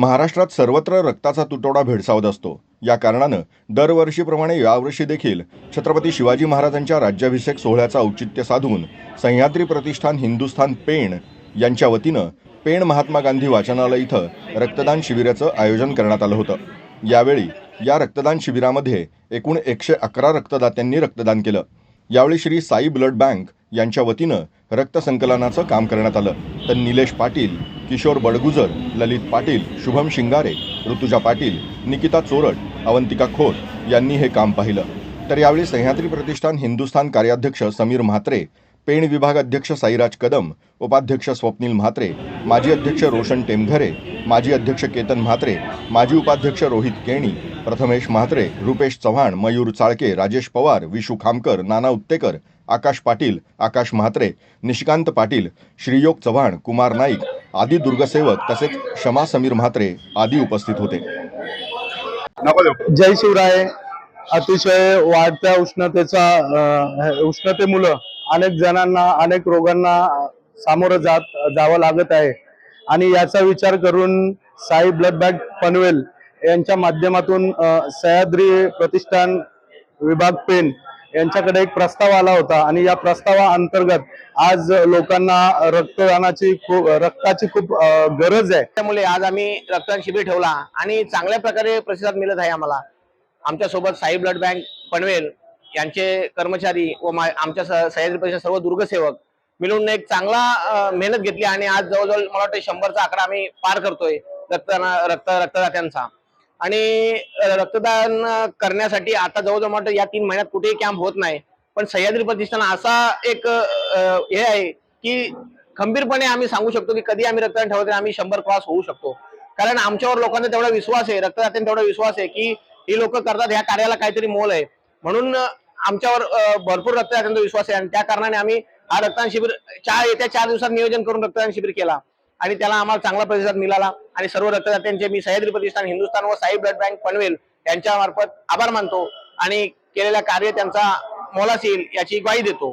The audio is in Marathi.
महाराष्ट्रात सर्वत्र रक्ताचा तुटवडा भेडसावत असतो. या कारणानं दरवर्षीप्रमाणे यावर्षी देखील छत्रपती शिवाजी महाराजांच्या राज्याभिषेक सोहळ्याचा औचित्य साधून सह्याद्री प्रतिष्ठान हिंदुस्थान पेण यांच्या वतीनं पेण महात्मा गांधी वाचनालय इथं रक्तदान शिबिराचं आयोजन करण्यात आलं होतं. यावेळी या रक्तदान शिबिरामध्ये एकूण एकशे अकरा रक्तदात्यांनी रक्तदान केलं. यावेळी श्री साई ब्लड बँक यांच्या वतीनं रक्त संकलनाचं काम करण्यात आलं. तर निलेश पाटील किशोर बडगुजर ललित पाटील शुभम शिंगारे ऋतुजा पाटील निकिता चोरट अवंतिका खोत यांनी हे काम पाहिलं. तर यावेळी सह्याद्री प्रतिष्ठान हिंदुस्थान कार्याध्यक्ष समीर म्हात्रे पेण विभाग अध्यक्ष साईराज कदम उपाध्यक्ष स्वप्नील म्हात्रे माजी अध्यक्ष रोशन टेमघरे माजी अध्यक्ष केतन म्हात्रे माजी उपाध्यक्ष रोहित केणी प्रथमेश म्हात्रे रुपेश चव्हाण मयूर चाळके राजेश पवार विशू खामकर नाना उत्तेकर आकाश पाटील आकाश म्हात्रे निशिकांत पाटील श्रीयोग चव्हाण कुमार नाईक आदी दुर्गसेवक तसेच शमा समीर म्हात्रे आदी उपस्थित होते. जय शिवराय. अतिशय वाढत्या उष्णतेचा उष्णतेमुळं अनेक जणांना अनेक रोगांना सामोरं जात जावं लागत आहे. आणि याचा विचार करून साई ब्लड बँक पनवेल यांच्या माध्यमातून सह्याद्री प्रतिष्ठान विभाग पेन यांच्याकडे एक प्रस्ताव आला होता आणि या प्रस्तावा अंतर्गत आज लोकांना रक्तदानाची खूप रक्ताची खूप गरज आहे. त्यामुळे आज आम्ही रक्तदान शिबिर ठेवला आणि चांगल्या प्रकारे प्रतिसाद मिळत आहे आम्हाला. आमच्यासोबत साई ब्लड बँक पनवेल यांचे कर्मचारी व आमच्या सह्याद्री परिषद सर्व दुर्गसेवक मिळून एक चांगला मेहनत घेतली आणि आज जवळजवळ मला वाटतं शंभरचा आकडा आम्ही पार करतोय रक्तदान रक्त रक्तदात्यांचा. आणि रक्तदान करण्यासाठी आता जवळजवळ या तीन महिन्यात कुठेही कॅम्प होत नाही. पण सह्याद्री प्रतिष्ठान असा एक हे आहे की खंबीरपणे आम्ही सांगू शकतो की कधी आम्ही रक्तदान ठेवतो आम्ही शंभर क्रॉस होऊ शकतो. कारण आमच्यावर लोकांचा तेवढा विश्वास आहे रक्तदात्यांना तेवढा विश्वास आहे की ही लोक करतात ह्या कार्याला काहीतरी मोल आहे. म्हणून आमच्यावर भरपूर रक्तदात्यांचा विश्वास आहे आणि त्या कारणाने आम्ही हा रक्तदान शिबिर चार येत्या चार दिवसात नियोजन करून रक्तदान शिबिर केला. आणि त्याला आम्हाला चांगला प्रतिसाद मिळाला. आणि सर्व रक्तदात्यांचे मी सह्याद्री प्रतिष्ठान हिंदुस्थान व साई ब्लड बँक पनवेल यांच्या मार्फत आभार मानतो आणि केलेल्या कार्य त्यांचा मोलास येईल याची ग्वाही देतो.